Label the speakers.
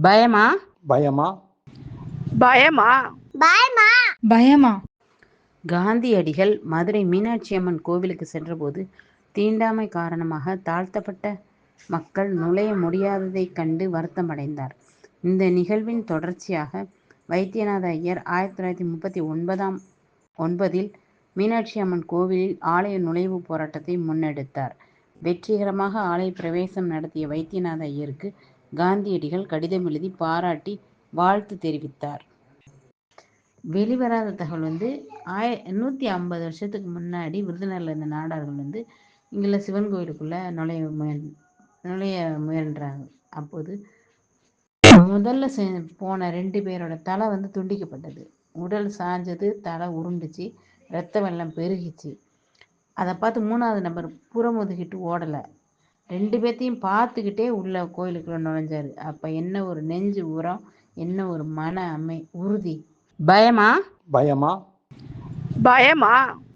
Speaker 1: பயமா?
Speaker 2: பயமா?
Speaker 3: பயமா?
Speaker 4: பயமா?
Speaker 5: பயமா?
Speaker 1: காந்தியடிகள் மதுரை மீனாட்சி அம்மன் கோவிலுக்கு சென்றபோது தீண்டாமை காரணமாக தாழ்த்தப்பட்ட மக்கள் நுழைய முடியாததைக் கண்டு வருத்தமடைந்தார். இந்த நிகழ்வின் தொடர்ச்சியாக வைத்தியநாத ஐயர் ஆயிரத்தி தொள்ளாயிரத்தி முப்பத்தி ஒன்பதாம் ஒன்பதில் மீனாட்சி அம்மன் கோவிலில் ஆலய நுழைவு போராட்டத்தை முன்னெடுத்தார். வெற்றிகரமாக ஆலய பிரவேசம் நடத்திய வைத்தியநாத ஐயருக்கு காந்தியடிகள் கடிதம் எழுதி பாராட்டி வாழ்த்து தெரிவித்தார். வெளிவராத தகவல் வந்து ஆய நூற்றி ஐம்பது வருஷத்துக்கு முன்னாடி விருதுநகரில் இருந்த நாடார்கள் வந்து இங்குள்ள சிவன் கோயிலுக்குள்ளே நுழைய முயன் நுழைய முயன்றாங்க. அப்போது முதல்ல போன ரெண்டு பேரோட தலை வந்து துண்டிக்கப்பட்டது. உடல் சாஞ்சது தலை உருண்டுச்சு ரத்த வெள்ளம் பெருகிச்சு. அதை பார்த்து மூணாவது நபர் புறம் ஓடலை. ரெண்டு பேர்த்தையும் பார்த்துக்கிட்டே உள்ள கோயிலுக்குள்ள நுழைஞ்சாரு. அப்போ என்ன ஒரு நெஞ்சு உரம் என்ன ஒரு மன அமை உறுதி. பயமா?
Speaker 2: பயமா?
Speaker 3: பயமா?